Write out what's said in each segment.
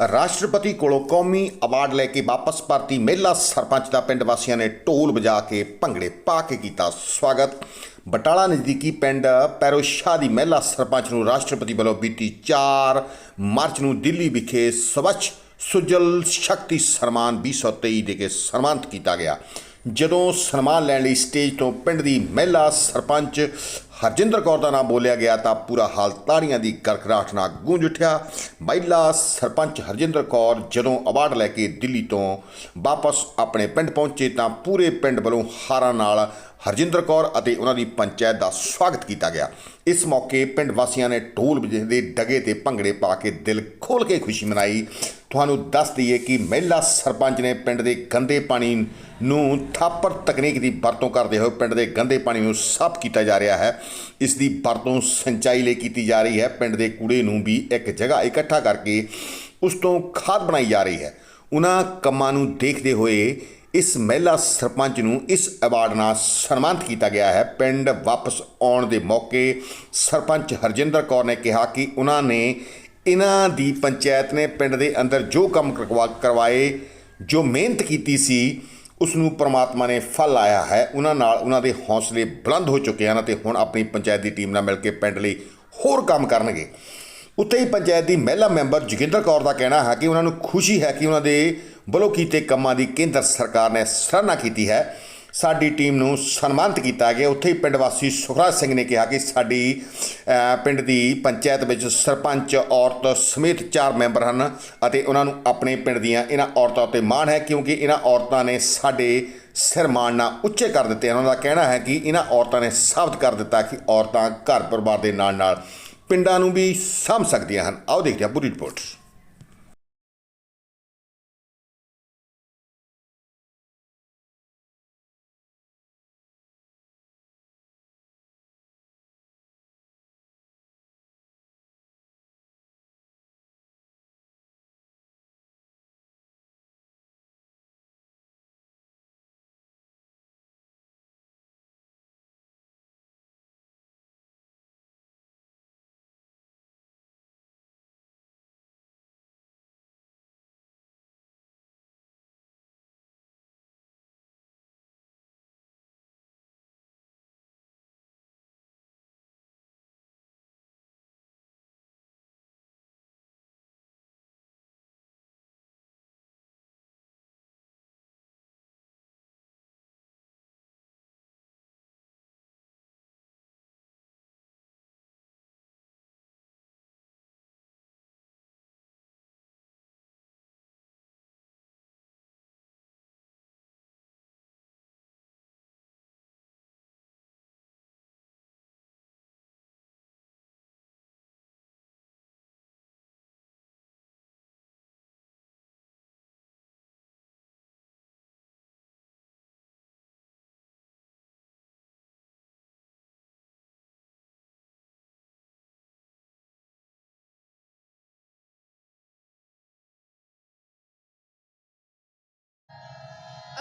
ਰਾਸ਼ਟਰਪਤੀ ਕੋਲੋਂ ਕੌਮੀ ਅਵਾਰਡ ਲੈ ਕੇ ਵਾਪਸ ਪਰਤੀ ਮਹਿਲਾ ਸਰਪੰਚ ਦਾ ਪਿੰਡ ਵਾਸੀਆਂ ਨੇ ਢੋਲ ਵਜਾ ਕੇ ਭੰਗੜੇ ਪਾ ਕੇ ਕੀਤਾ ਸਵਾਗਤ। ਬਟਾਲਾ ਨਜ਼ਦੀਕੀ ਪਿੰਡ ਪੈਰੋਸ਼ਾ ਦੀ ਮਹਿਲਾ ਸਰਪੰਚ ਨੂੰ ਰਾਸ਼ਟਰਪਤੀ ਵੱਲੋਂ ਬੀਤੀ 4 ਮਾਰਚ ਨੂੰ ਦਿੱਲੀ ਵਿਖੇ ਸਵੱਛ, ਸੁਜਲ ਸ਼ਕਤੀ ਸਨਮਾਨ 2023 ਦੇ ਕੇ ਸਨਮਾਨਿਤ ਕੀਤਾ ਗਿਆ। ਜਦੋਂ ਸਨਮਾਨ ਲੈਣ ਲਈ ਸਟੇਜ ਤੋਂ ਪਿੰਡ ਦੀ ਮਹਿਲਾ ਸਰਪੰਚ ਹਰਜਿੰਦਰ ਕੌਰ ਦਾ ਨਾਮ ਬੋਲਿਆ ਗਿਆ ਤਾਂ ਪੂਰਾ ਹਾਲ ਤਾੜੀਆਂ ਦੀ ਕਰਕਰਾਹਟ ਨਾਲ ਗੂੰਜ ਉੱਠਿਆ। ਮਹਿਲਾ ਸਰਪੰਚ ਹਰਜਿੰਦਰ ਕੌਰ ਜਦੋਂ ਅਵਾਰਡ ਲੈ ਕੇ ਦਿੱਲੀ ਤੋਂ ਵਾਪਸ ਆਪਣੇ ਪਿੰਡ ਪਹੁੰਚੇ ਤਾਂ ਪੂਰੇ ਪਿੰਡ ਵੱਲੋਂ ਹਾਰਾਂ ਨਾਲ ਹਰਜਿੰਦਰ ਕੌਰ ਅਤੇ ਉਹਨਾਂ ਦੀ ਪੰਚਾਇਤ ਦਾ ਸਵਾਗਤ ਕੀਤਾ ਗਿਆ। ਇਸ ਮੌਕੇ ਪਿੰਡ ਵਾਸੀਆਂ ਨੇ ਢੋਲ ਵਜਾਉਂਦੇ ਡਗੇ ਤੇ ਭੰਗੜੇ ਪਾ ਕੇ ਦਿਲ ਖੋਲ ਕੇ ਖੁਸ਼ੀ ਮਨਾਈ। ਤੁਹਾਨੂੰ ਦੱਸ ਦਈਏ ਕਿ ਮਹਿਲਾ ਸਰਪੰਚ ਨੇ ਪਿੰਡ ਦੇ ਗੰਦੇ ਪਾਣੀ ਨੂੰ ਥਾਪਰ ਤਕਨੀਕ ਦੀ ਵਰਤੋਂ ਕਰਦੇ ਹੋਏ ਪਿੰਡ ਦੇ ਗੰਦੇ ਪਾਣੀ ਨੂੰ ਸਾਫ਼ ਕੀਤਾ ਜਾ ਰਿਹਾ ਹੈ। ਇਸ ਦੀ ਵਰਤੋਂ ਸਿੰਚਾਈ ਲਈ ਕੀਤੀ ਜਾ ਰਹੀ ਹੈ। ਪਿੰਡ ਦੇ ਕੂੜੇ ਨੂੰ ਵੀ ਇੱਕ ਜਗ੍ਹਾ ਇਕੱਠਾ ਕਰਕੇ ਉਸ ਤੋਂ ਖਾਦ ਬਣਾਈ ਜਾ ਰਹੀ ਹੈ। ਉਹਨਾਂ ਕੰਮਾਂ ਨੂੰ ਦੇਖਦੇ ਹੋਏ ਇਸ ਮਹਿਲਾ ਸਰਪੰਚ ਨੂੰ ਇਸ ਅਵਾਰਡ ਨਾਲ ਸਨਮਾਨਿਤ ਕੀਤਾ ਗਿਆ ਹੈ। ਪਿੰਡ ਵਾਪਸ ਆਉਣ ਦੇ ਮੌਕੇ ਸਰਪੰਚ ਹਰਜਿੰਦਰ ਕੌਰ ਨੇ ਕਿਹਾ ਕਿ ਉਹਨਾਂ ਨੇ ਇਹਨਾਂ ਦੀ ਪੰਚਾਇਤ ਨੇ ਪਿੰਡ ਦੇ ਅੰਦਰ ਜੋ ਕੰਮ ਕਰਵਾ, ਕਰਵਾਏ, ਜੋ ਮਿਹਨਤ ਕੀਤੀ ਸੀ, ਉਸ ਨੂੰ ਪ੍ਰਮਾਤਮਾ ਨੇ ਫਲ ਆਇਆ ਹੈ। ਉਹਨਾਂ ਨਾਲ ਉਹਨਾਂ ਦੇ ਹੌਸਲੇ ਬੁਲੰਦ ਹੋ ਚੁੱਕੇ ਹਨ ਅਤੇ ਹੁਣ ਆਪਣੀ ਪੰਚਾਇਤ ਦੀ ਟੀਮ ਨਾਲ ਮਿਲ ਕੇ ਪਿੰਡ ਲਈ ਹੋਰ ਕੰਮ ਕਰਨਗੇ। ਉੱਥੇ ਹੀ ਪੰਚਾਇਤ ਦੀ ਮਹਿਲਾ ਮੈਂਬਰ ਜੋਗਿੰਦਰ ਕੌਰ ਦਾ ਕਹਿਣਾ ਹੈ ਕਿ ਉਹਨਾਂ ਨੂੰ ਖੁਸ਼ੀ ਹੈ ਕਿ ਉਹਨਾਂ ਦੇ ਵੱਲੋਂ ਕੀਤੇ ਕੰਮਾਂ ਦੀ ਕੇਂਦਰ ਸਰਕਾਰ ਨੇ ਸਰਾਹਨਾ ਕੀਤੀ ਹੈ। ਸਾਡੀ ਟੀਮ ਨੂੰ ਸਨਮਾਨਿਤ ਕੀਤਾ ਗਿਆ। ਉੱਥੇ ਹੀ ਪਿੰਡ ਵਾਸੀ ਸੁਖਰਾਜ ਸਿੰਘ ਨੇ ਕਿਹਾ ਕਿ ਸਾਡੀ ਪਿੰਡ ਦੀ ਪੰਚਾਇਤ ਵਿੱਚ ਸਰਪੰਚ, ਔਰਤ ਸਮੇਤ ਚਾਰ ਮੈਂਬਰ ਹਨ ਅਤੇ ਉਹਨਾਂ ਨੂੰ ਆਪਣੇ ਪਿੰਡ ਦੀਆਂ ਇਹਨਾਂ ਔਰਤਾਂ ਉੱਤੇ ਮਾਣ ਹੈ ਕਿਉਂਕਿ ਇਹਨਾਂ ਔਰਤਾਂ ਨੇ ਸਾਡੇ ਸਿਰ ਮਾਣ ਨਾਲ ਉੱਚੇ ਕਰ ਦਿੱਤੇ ਉਹਨਾਂ ਦਾ ਕਹਿਣਾ ਹੈ ਕਿ ਇਹਨਾਂ ਔਰਤਾਂ ਨੇ ਸਾਬਤ ਕਰ ਦਿੱਤਾ ਕਿ ਔਰਤਾਂ ਘਰ ਪਰਿਵਾਰ ਦੇ ਨਾਲ ਨਾਲ ਪਿੰਡਾਂ ਨੂੰ ਵੀ ਸਾਂਭ ਸਕਦੀਆਂ ਹਨ। ਆਓ ਦੇਖਦੇ ਹਾਂ ਪੂਰੀ ਰਿਪੋਰਟ।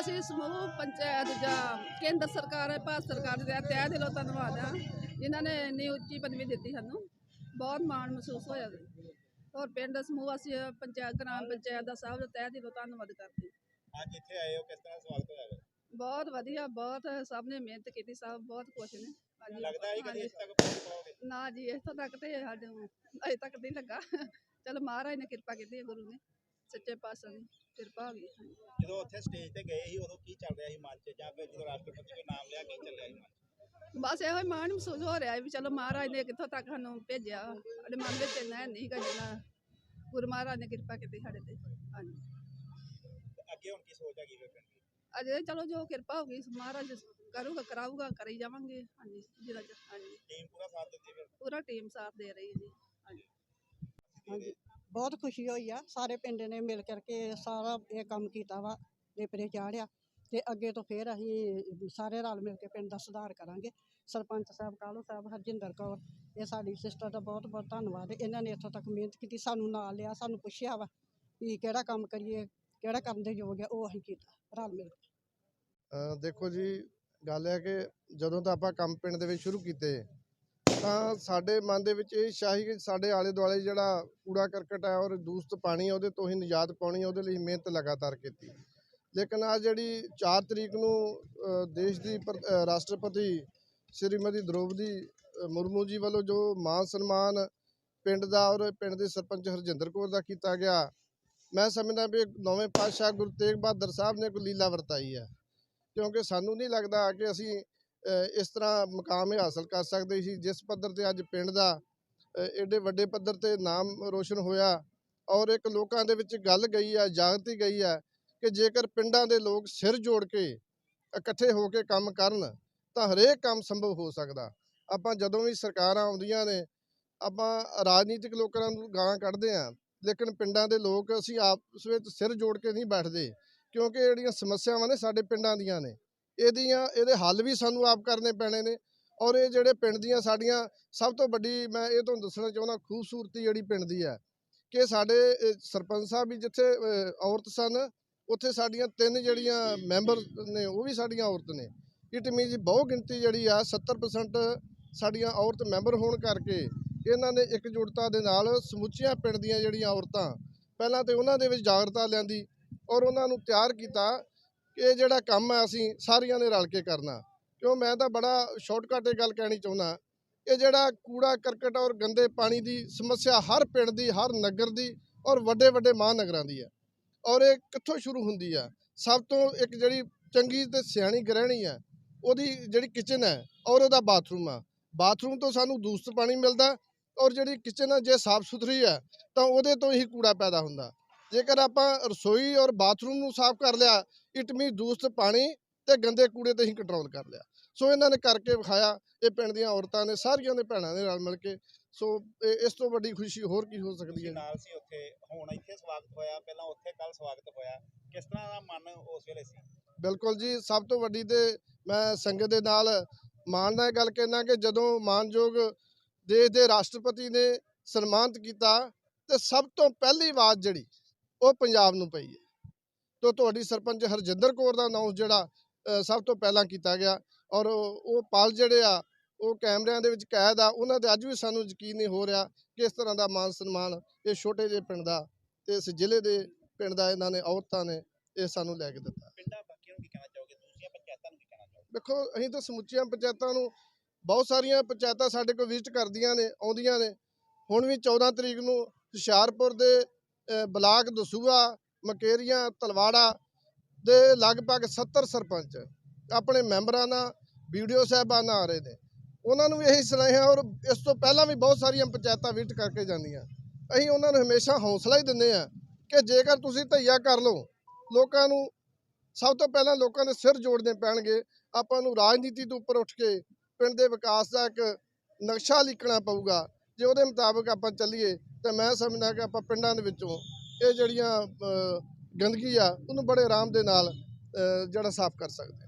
ਅਸੀਂ ਸਮੂਹ ਪੰਚਾਇਤ ਜਾਂ ਕੇਂਦਰ ਸਰਕਾਰ ਹੈ ਭਾਰਤ ਸਰਕਾਰ ਦਾ ਤਹਿ ਦਿਲੋਂ ਧੰਨਵਾਦ ਆ ਜਿਨ੍ਹਾਂ ਨੇ ਇੰਨੀ ਉੱਚੀ ਪਦਵੀ ਦਿੱਤੀ ਸਾਨੂੰ ਬਹੁਤ ਮਾਣ ਮਹਿਸੂਸ ਹੋਇਆ ਔਰ ਪਿੰਡ ਸਮੂਹ ਅਸੀਂ ਪੰਚਾਇਤ ਗ੍ਰਾਮ ਪੰਚਾਇਤ ਦਾ ਸਭ ਦਾ ਤਹਿ ਦਿਲੋਂ ਧੰਨਵਾਦ ਕਰਦੇ। ਅੱਜ ਇੱਥੇ ਆਏ ਹੋ ਕਿਸ ਤਰ੍ਹਾਂ ਸਵਾਗਤ ਹੋਇਆ? ਬਹੁਤ ਵਧੀਆ ਬਹੁਤ ਸਭ ਨੇ ਮਿਹਨਤ ਕੀਤੀ ਸਭ ਬਹੁਤ ਖੁਸ਼ ਨੇ ਹਾਂਜੀ, ਲੱਗਦਾ ਹੈ ਕਿ। ਇਸ ਤੱਕ ਪਹੁੰਚ ਪਾਓਗੇ ਨਾ ਜੀ ਇੱਥੋਂ ਤੱਕ ਤੇ ਅਜੇ ਤੱਕ ਨਹੀਂ ਲੱਗਾ ਚਲ ਮਹਾਰਾਜ ਨੇ ਕਿਰਪਾ ਕੀਤੀ ਗੁਰੂ ਨੇ ਸੱਚੇ ਪਾਤਸ਼ਾਹ ਦੀ ਕਿਰਪਾ ਹੋ ਗਈ। ਜਦੋਂ ਉੱਥੇ ਸਟੇਜ ਤੇ ਗਏ ਸੀ ਉਦੋਂ ਕੀ ਚੱਲ ਰਿਹਾ ਸੀ ਮਨ 'ਚ? ਜਾਂ ਫਿਰ ਜਦੋਂ ਰਾਸ਼ਟਰਪਤੀ ਦਾ ਨਾਮ ਲਿਆ ਕੀ ਚੱਲਿਆ ਸੀ ਮਨ 'ਚ? ਬਸ ਇਹੋ ਹੀ ਮਾਣ ਮਹਿਸੂਸ ਹੋ ਰਿਹਾ ਵੀ ਚਲੋ ਮਹਾਰਾਜ ਨੇ ਕਿੱਥੋਂ ਤੱਕ ਸਾਨੂੰ ਭੇਜਿਆ। ਸਾਡੇ ਮਨ ਵਿੱਚ ਇੰਨਾ ਨਹੀਂ ਗਾ ਜਿੰਨਾ ਗੁਰੂ ਮਹਾਰਾਜ ਨੇ ਕਿਰਪਾ ਕੀਤੀ ਸਾਡੇ ਤੇ। ਹਾਂਜੀ। ਤੇ ਅੱਗੇ ਹੁਣ ਕੀ ਸੋਚ ਹੈਗੀ ਪਿੰਡ ਦੀ? ਅਜੇ ਚਲੋ ਜੋ ਕਿਰਪਾ ਹੋਗੀ ਮਹਾਰਾਜ ਕਰੂਗਾ ਕਰਾਊਗਾ ਕਰੀ ਜਾਵਾਂਗੇ। ਹਾਂਜੀ ਜਿਹਦਾ ਚ- ਹਾਂਜੀ। ਟੀਮ ਪੂਰਾ ਸਾਥ ਦਿੰਦੀ ਫਿਰ? ਪੂਰਾ ਟੀਮ ਸਾਥ ਦੇ ਰਹੀ ਹੈ ਜੀ। ਹਾਂਜੀ। ਹਾਂਜੀ। ਬਹੁਤ ਖੁਸ਼ੀ ਹੋਈ ਆ। ਸਾਰੇ ਪਿੰਡ ਨੇ ਮਿਲ ਕਰਕੇ ਸਾਰਾ ਇਹ ਕੰਮ ਕੀਤਾ ਵਾ, ਨੇਪਰੇ ਚਾੜਿਆ ਤੇ ਅੱਗੇ ਤੋਂ ਫੇਰ ਅਸੀਂ ਸਾਰੇ ਰਲ ਮਿਲ ਕੇ ਪਿੰਡ ਦਾ ਸੁਧਾਰ ਕਰਾਂਗੇ। ਸਰਪੰਚ ਸਾਹਿਬ, ਕਾਲੋ ਸਾਹਿਬ, ਹਰਜਿੰਦਰ ਕੌਰ, ਇਹ ਸਾਡੀ ਸਿਸਟਰ ਦਾ ਬਹੁਤ ਬਹੁਤ ਧੰਨਵਾਦ। ਇਹਨਾਂ ਨੇ ਇੱਥੋਂ ਤੱਕ ਮਿਹਨਤ ਕੀਤੀ, ਸਾਨੂੰ ਨਾਲ ਲਿਆ, ਸਾਨੂੰ ਪੁੱਛਿਆ ਵਾ ਵੀ ਕਿਹੜਾ ਕੰਮ ਕਰੀਏ, ਕਿਹੜਾ ਕਰਨ ਦੇ ਯੋਗ ਹੈ ਉਹ ਅਸੀਂ ਕੀਤਾ, ਰਲ ਮਿਲ ਕੇ। ਦੇਖੋ ਜੀ, ਗੱਲ ਹੈ ਕਿ ਜਦੋਂ ਤਾਂ ਆਪਾਂ ਕੰਮ ਪਿੰਡ ਦੇ ਵਿੱਚ ਸ਼ੁਰੂ ਕੀਤੇ ਤਾਂ ਸਾਡੇ ਮਨ ਦੇ ਵਿੱਚ ਇਹ ਸ਼ਾਹੀ ਕਿ ਸਾਡੇ ਆਲੇ ਦੁਆਲੇ ਜਿਹੜਾ ਕੂੜਾ ਕਰਕਟ ਹੈ ਔਰ ਦੂਸਤ ਪਾਣੀ ਉਹਦੇ ਤੋਂ ਹੀ ਨਿਜਾਤ ਪਾਉਣੀ ਉਹਦੇ ਲਈ ਮਿਹਨਤ ਲਗਾਤਾਰ ਕੀਤੀ। ਲੇਕਿਨ ਆ ਜਿਹੜੀ 4 ਤਰੀਕ ਨੂੰ ਦੇਸ਼ ਦੀ ਪ੍ਰ- ਰਾਸ਼ਟਰਪਤੀ ਸ਼੍ਰੀਮਤੀ ਦ੍ਰੋਪਦੀ ਮੁਰਮੂ ਜੀ ਵੱਲੋਂ ਜੋ ਮਾਨ ਸਨਮਾਨ ਪਿੰਡ ਦਾ ਔਰ ਪਿੰਡ ਦੇ ਸਰਪੰਚ ਹਰਜਿੰਦਰ ਕੌਰ ਦਾ ਕੀਤਾ ਗਿਆ, ਮੈਂ ਸਮਝਦਾ ਵੀ ਨੌਵੇਂ ਪਾਤਸ਼ਾਹ ਗੁਰੂ ਤੇਗ ਬਹਾਦਰ ਸਾਹਿਬ ਨੇ ਕੋਈ ਲੀਲਾ ਵਰਤਾਈ ਹੈ। ਕਿਉਂਕਿ ਸਾਨੂੰ ਨਹੀਂ ਲੱਗਦਾ ਕਿ ਅਸੀਂ ਇਸ ਤਰ੍ਹਾਂ ਮੁਕਾਮ ਹਾਸਲ ਕਰ ਸਕਦੇ ਸੀ, ਜਿਸ ਪੱਧਰ ਤੇ ਅੱਜ ਪਿੰਡ ਦਾ ਐਡੇ ਵੱਡੇ ਪੱਧਰ ਤੇ ਨਾਮ ਰੋਸ਼ਨ ਹੋਇਆ ਔਰ ਇੱਕ ਲੋਕਾਂ ਦੇ ਵਿੱਚ ਗੱਲ ਗਈ ਹੈ, ਜਾਗਤੀ ਗਈ ਹੈ ਕਿ ਜੇਕਰ ਪਿੰਡਾਂ ਦੇ ਲੋਕ ਸਿਰ ਜੋੜ ਕੇ ਇਕੱਠੇ ਹੋ ਕੇ ਕੰਮ ਕਰਨ, ਤਾਂ ਹਰੇਕ ਕੰਮ ਸੰਭਵ ਹੋ ਸਕਦਾ। ਆਪਾਂ ਜਦੋਂ ਵੀ ਸਰਕਾਰਾਂ ਆਉਂਦੀਆਂ ਨੇ, ਆਪਾਂ ਰਾਜਨੀਤਿਕ ਲੋਕਾਂ ਨੂੰ ਗਾਲਾਂ ਕੱਢਦੇ ਆਂ ਲੇਕਿਨ ਪਿੰਡਾਂ ਦੇ ਲੋਕ ਅਸੀਂ ਆਪਸ ਵਿੱਚ ਸਿਰ ਜੋੜ ਕੇ ਨਹੀਂ ਬੈਠਦੇ, ਕਿਉਂਕਿ ਜਿਹੜੀਆਂ ਸਮੱਸਿਆਵਾਂ ਨੇ ਸਾਡੇ ਪਿੰਡਾਂ ਦੀਆਂ ਨੇ। ਇਹਦੀਆਂ, ਇਹਦੇ ਹੱਲ ਵੀ ਸਾਨੂੰ ਆਪ ਕਰਨੇ ਪੈਣੇ ਨੇ ਔਰ ਇਹ ਜਿਹੜੇ ਪਿੰਡ ਦੀਆਂ ਸਾਡੀਆਂ ਸਭ ਤੋਂ ਵੱਡੀ ਮੈਂ ਇਹ ਤੁਹਾਨੂੰ ਦੱਸਣਾ ਚਾਹੁੰਦਾ ਖੂਬਸੂਰਤੀ ਜਿਹੜੀ ਪਿੰਡ ਦੀ ਹੈ ਕਿ ਸਾਡੇ ਸਰਪੰਚ ਸਾਹਿਬ ਵੀ ਜਿੱਥੇ ਔਰਤ ਸਨ, ਉੱਥੇ ਸਾਡੀਆਂ ਤਿੰਨ ਜਿਹੜੀਆਂ ਮੈਂਬਰ ਨੇ ਉਹ ਵੀ ਸਾਡੀਆਂ ਔਰਤ ਨੇ। ਇਟ ਮੀਨਸ ਬਹੁ ਗਿਣਤੀ ਜਿਹੜੀ ਆ 70% ਸਾਡੀਆਂ ਔਰਤ ਮੈਂਬਰ ਹੋਣ ਕਰਕੇ ਇਹਨਾਂ ਨੇ ਇਕਜੁੱਟਤਾ ਦੇ ਨਾਲ ਸਮੁੱਚੀਆਂ ਪਿੰਡ ਦੀਆਂ ਜਿਹੜੀਆਂ ਔਰਤਾਂ, ਪਹਿਲਾਂ ਤੇ ਉਹਨਾਂ ਦੇ ਵਿੱਚ ਜਾਗਰਤਾ ਲਿਆਂਦੀ ਔਰ ਉਹਨਾਂ ਨੂੰ ਤਿਆਰ ਕੀਤਾ ਕਿ ਇਹ ਜਿਹੜਾ ਕੰਮ ਹੈ ਅਸੀਂ ਸਾਰੀਆਂ ਨੇ ਰਲ ਕੇ ਕਰਨਾ। ਕਿਉਂ? ਮੈਂ ਤਾਂ ਬੜਾ ਸ਼ਾਰਟਕਟ ਇਹ ਗੱਲ ਕਹਿਣੀ ਚਾਹੁੰਦਾ ਇਹ ਜਿਹੜਾ ਕੂੜਾ, ਕਰਕਟ ਔਰ ਗੰਦੇ ਪਾਣੀ ਦੀ ਸਮੱਸਿਆ ਹਰ ਪਿੰਡ ਦੀ, ਹਰ ਨਗਰ ਦੀ ਔਰ ਵੱਡੇ ਵੱਡੇ ਮਹਾਨਗਰਾਂ ਦੀ ਹੈ। ਔਰ ਇਹ ਕਿੱਥੋਂ ਸ਼ੁਰੂ ਹੁੰਦੀ ਆ ਸਭ ਤੋਂ ਇੱਕ ਜਿਹੜੀ ਚੰਗੀ ਤੇ ਸਿਆਣੀ ਗ੍ਰਹਿਣੀ ਹੈ, ਉਹਦੀ ਜਿਹੜੀ ਕਿਚਨ ਹੈ ਔਰ ਉਹਦਾ ਬਾਥਰੂਮ ਆ। ਬਾਥਰੂਮ ਤੋਂ ਸਾਨੂੰ ਦੂਸ਼ਿਤ ਪਾਣੀ ਮਿਲਦਾ ਔਰ ਜਿਹੜੀ ਕਿਚਨ ਆ ਜੇ ਸਾਫ਼ ਸੁਥਰੀ ਹੈ, ਤਾਂ ਉਹਦੇ ਤੋਂ ਹੀ ਕੂੜਾ ਪੈਦਾ ਹੁੰਦਾ। ਜੇਕਰ ਆਪਾਂ ਰਸੋਈ ਔਰ ਬਾਥਰੂਮ ਨੂੰ ਸਾਫ਼ ਕਰ ਲਿਆ ਇਟ ਮੀ ਦੂਸ਼ਿਤ ਪਾਣੀ ਤੇ ਗੰਦੇ ਕੂੜੇ ਤੇ ਹੀ ਕੰਟਰੋਲ ਕਰ ਲਿਆ। ਸੋ ਇਹਨਾਂ ਨੇ ਕਰਕੇ ਵਿਖਾਇਆ ਇਹ ਪਿੰਡ ਦੀਆਂ ਔਰਤਾਂ ਨੇ ਸਾਰੀਆਂ ਦੇ ਭੈਣਾਂ ਨੇ ਰਲ ਮਿਲ ਕੇ। ਸੋ ਇਸ ਤੋਂ ਵੱਡੀ ਖੁਸ਼ੀ ਹੋਰ ਕੀ ਹੋ ਸਕਦੀ ਹੈ? ਨਾਲ ਸੀ ਉੱਥੇ ਹੁਣ ਇੱਥੇ ਸਵਾਗਤ ਹੋਇਆ ਪਹਿਲਾਂ ਉੱਥੇ ਕੱਲ ਸਵਾਗਤ ਹੋਇਆ। ਕਿਸ ਤਰ੍ਹਾਂ ਦਾ ਮਨ ਉਸ ਵੇਲੇ ਸੀ? ਬਿਲਕੁਲ ਜੀ ਸਭ ਤੋਂ ਵੱਡੀ ਤੇ ਮੈਂ ਸੰਗਤ ਦੇ ਨਾਲ ਮਾਣ ਨਾਲ ਗੱਲ ਕਹਿਣਾ ਕਿ ਜਦੋਂ ਮਾਨਯੋਗ ਦੇਸ਼ ਦੇ ਰਾਸ਼ਟਰਪਤੀ ਨੇ ਸਨਮਾਨਿਤ ਕੀਤਾ ਤੇ ਸਭ ਤੋਂ ਪਹਿਲੀ ਆਵਾਜ਼ ਜਿਹੜੀ ਉਹ ਪੰਜਾਬ ਨੂੰ ਪਈ ਹੈ। ਤੋਂ ਤੁਹਾਡੀ ਸਰਪੰਚ ਹਰਜਿੰਦਰ ਕੌਰ ਦਾ ਅਨਾਉਂਸ ਜਿਹੜਾ ਸਭ ਤੋਂ ਪਹਿਲਾਂ ਕੀਤਾ ਗਿਆ ਔਰ ਉਹ ਪਲ ਜਿਹੜੇ ਆ ਉਹ ਕੈਮਰਿਆਂ ਦੇ ਵਿੱਚ ਕੈਦ ਆ ਉਹਨਾਂ ਤੇ ਅੱਜ ਵੀ ਸਾਨੂੰ ਯਕੀਨ ਨਹੀਂ ਹੋ ਰਿਹਾ ਕਿ ਇਸ ਤਰ੍ਹਾਂ ਦਾ ਮਾਨ ਸਨਮਾਨ ਇਹ ਛੋਟੇ ਜਿਹੇ ਪਿੰਡ ਦਾ ਤੇ ਇਸ ਜ਼ਿਲ੍ਹੇ ਦੇ ਪਿੰਡ ਦਾ ਇਹਨਾਂ ਨੇ ਔਰਤਾਂ ਨੇ ਇਹ ਸਾਨੂੰ ਲੈ ਕੇ ਦਿੱਤਾ। ਪਿੰਡਾਂ ਬਾਕੀਆਂ ਨੂੰ ਕੀ ਕਹਿਣਾ ਚਾਹੋਗੇ? ਦੂਸਰੀਆਂ ਪੰਚਾਇਤਾਂ ਨੂੰ ਕੀ ਕਹਿਣਾ ਚਾਹੋਗੇ? ਦੇਖੋ ਅਸੀਂ ਤਾਂ ਸਮੁੱਚੀਆਂ ਪੰਚਾਇਤਾਂ ਨੂੰ ਬਹੁਤ ਸਾਰੀਆਂ ਪੰਚਾਇਤਾਂ ਸਾਡੇ ਕੋਲ ਵਿਜ਼ਿਟ ਕਰਦੀਆਂ ਨੇ ਆਉਂਦੀਆਂ ਨੇ। ਹੁਣ ਵੀ 14 ਤਰੀਕ ਨੂੰ ਹੁਸ਼ਿਆਰਪੁਰ ਦੇ ਬਲਾਕ ਦਸੂਆ ਮਕੇਰੀਆਂ, ਤਲਵਾੜਾ ਦੇ ਲਗਭਗ 70 ਸਰਪੰਚ ਆਪਣੇ ਮੈਂਬਰਾਂ ਨਾਲ ਵੀਡੀਓ ਸਾਹਿਬਾਨ ਆ ਰਹੇ ਨੇ ਉਹਨਾਂ ਨੂੰ ਵੀ ਇਹੀ ਸੁਨੇਹਾ ਔਰ ਇਸ ਤੋਂ ਪਹਿਲਾਂ ਵੀ ਬਹੁਤ ਸਾਰੀਆਂ ਪੰਚਾਇਤਾਂ ਵਿਜ਼ਿਟ ਕਰਕੇ ਜਾਂਦੀਆਂ। ਅਸੀਂ ਉਹਨਾਂ ਨੂੰ ਹਮੇਸ਼ਾ ਹੌਸਲਾ ਹੀ ਦਿੰਦੇ ਆ ਕਿ ਜੇਕਰ ਤੁਸੀਂ ਧਈਆ ਕਰ ਲਓ, ਲੋਕਾਂ ਨੂੰ ਸਭ ਤੋਂ ਪਹਿਲਾਂ ਲੋਕਾਂ ਦੇ ਸਿਰ ਜੋੜਨੇ ਪੈਣਗੇ। ਆਪਾਂ ਨੂੰ ਰਾਜਨੀਤੀ ਤੋਂ ਉੱਪਰ ਉੱਠ ਕੇ ਪਿੰਡ ਦੇ ਵਿਕਾਸ ਦਾ ਇੱਕ ਨਕਸ਼ਾ ਲਿਖਣਾ ਪਊਗਾ। ਜੇ ਉਹਦੇ ਮੁਤਾਬਕ ਆਪਾਂ ਚੱਲੀਏ ਤਾਂ ਮੈਂ ਸਮਝਦਾ ਕਿ ਆਪਾਂ ਪਿੰਡਾਂ ਦੇ ਵਿੱਚੋਂ ਇਹ ਜਿਹੜੀਆਂ ਗੰਦਗੀ ਆ, ਉਹਨੂੰ ਬੜੇ ਆਰਾਮ ਦੇ ਨਾਲ ਜਿਹੜਾ ਸਾਫ਼ ਕਰ ਸਕਦੇ